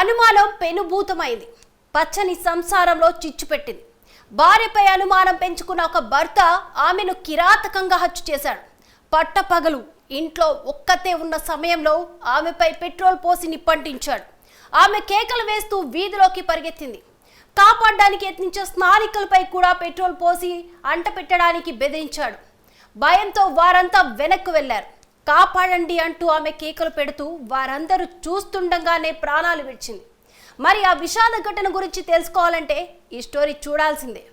అనుమానం పెనుభూతమైంది. పచ్చని సంసారంలో చిచ్చు పెట్టింది. భార్యపై అనుమానం పెంచుకున్న ఒక భర్త ఆమెను కిరాతకంగా హత్య చేశాడు. పట్టపగలు ఇంట్లో ఒక్కతే ఉన్న సమయంలో ఆమెపై పెట్రోల్ పోసి నిప్పంటించాడు ఆమె కేకలు వేస్తూ వీధిలోకి పరిగెత్తింది. కాపాడడానికి యత్నించే స్నానికులపై కూడా పెట్రోల్ పోసి అంట పెట్టడానికి బెదిరించాడు. భయంతో వారంతా వెనక్కు వెళ్ళారు. కాపాడండి అంటూ ఆమె కేకలు పెడుతూ వారందరూ చూస్తుండగానే ప్రాణాలు విడిచింది. మరి ఆ విషాద ఘటన గురించి తెలుసుకోవాలంటే ఈ స్టోరీ చూడాల్సిందే.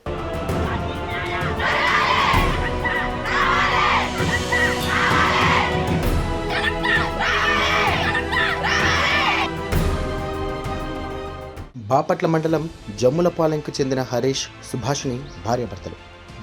బాపట్ల మండలం జమ్ములపాలెంకు చెందిన హరీష్ సుభాష్ని భార్యాభర్తలు.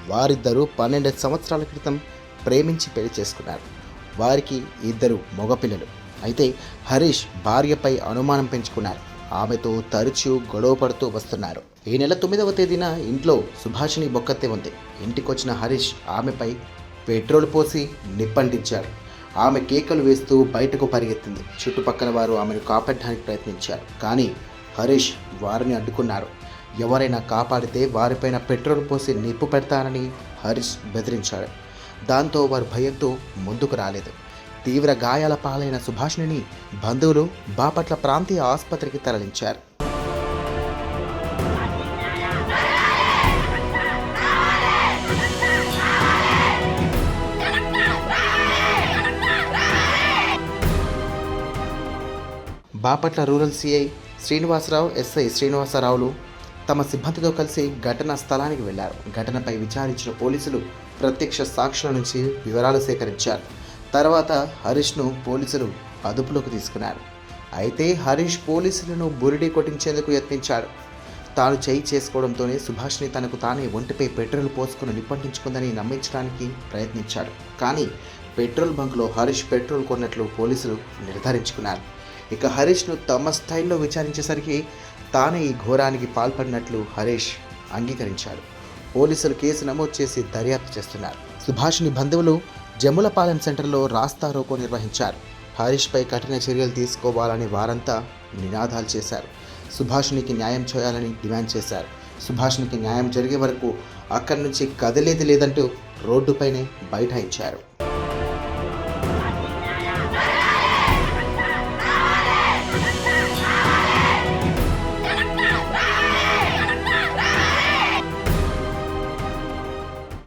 వారిద్దరూ పన్నెండు సంవత్సరాల క్రితం ప్రేమించి పెళ్ళి చేసుకున్నారు. వారికి ఇద్దరు మగపిల్లలు. అయితే హరీష్ భార్యపై అనుమానం పెంచుకున్నారు. ఆమెతో తరచూ గొడవ పడుతూ వస్తున్నారు. ఈ నెల తొమ్మిదవ తేదీన ఇంట్లో సుభాషిణి బొక్కతే ఉంది. ఇంటికొచ్చిన హరీష్ ఆమెపై పెట్రోల్ పోసి నిప్పంటించాడు. ఆమె కేకలు వేస్తూ బయటకు పరిగెత్తింది. చుట్టుపక్కల వారు ఆమెను కాపాడడానికి ప్రయత్నించారు. కానీ హరీష్ వారిని అడ్డుకున్నారు. ఎవరైనా కాపాడితే వారిపైన పెట్రోల్ పోసి నిప్పు పెడతానని హరీష్ బెదిరించాడు. దాంతో వారు భయంతో ముందుకు రాలేదు. తీవ్ర గాయాల పాలైన సుభాష్ని బంధువులు బాపట్ల ప్రాంతీయ ఆసుపత్రికి తరలించారు. Bapatla rural CI Srinivasarao SI శ్రీనివాసరావులు తమ సిబ్బందితో కలిసి ఘటనా స్థలానికి వెళ్ళారు. ఘటనపై విచారించిన పోలీసులు ప్రత్యక్ష సాక్షుల నుంచి వివరాలు సేకరించారు. తర్వాత హరీష్ను పోలీసులు అదుపులోకి తీసుకున్నారు. అయితే హరీష్ పోలీసులను బురిడి కొట్టించేందుకు యత్నించాడు. తాను చేయి చేసుకోవడంతోనే సుభాష్ని తనకు తానే ఒంటిపై పెట్రోల్ పోసుకుని నిప్పంటించుకుందని నమ్మించడానికి ప్రయత్నించాడు. కానీ పెట్రోల్ బంక్లో హరీష్ పెట్రోల్ కొన్నట్లు పోలీసులు నిర్ధారించుకున్నారు. ఇక హరీష్ను తమ స్థాయిలో విచారించేసరికి తానే ఈ ఘోరానికి పాల్పడినట్లు హరీష్ అంగీకరించాడు. పోలీసులు కేసు నమోదు చేసి దర్యాప్తు చేస్తున్నారు. సుభాష్ని బంధువులు జమ్ములపాలెం సెంటర్లో రాస్తా రోకో నిర్వహించారు. హరీష్పై కఠిన చర్యలు తీసుకోవాలని వారంతా నినాదాలు చేశారు. సుభాష్నికి న్యాయం చేయాలని డిమాండ్ చేశారు. సుభాష్నికి న్యాయం జరిగే వరకు అక్కడి నుంచి కదిలేది లేదంటూ రోడ్డుపైనే బైఠాయించారు.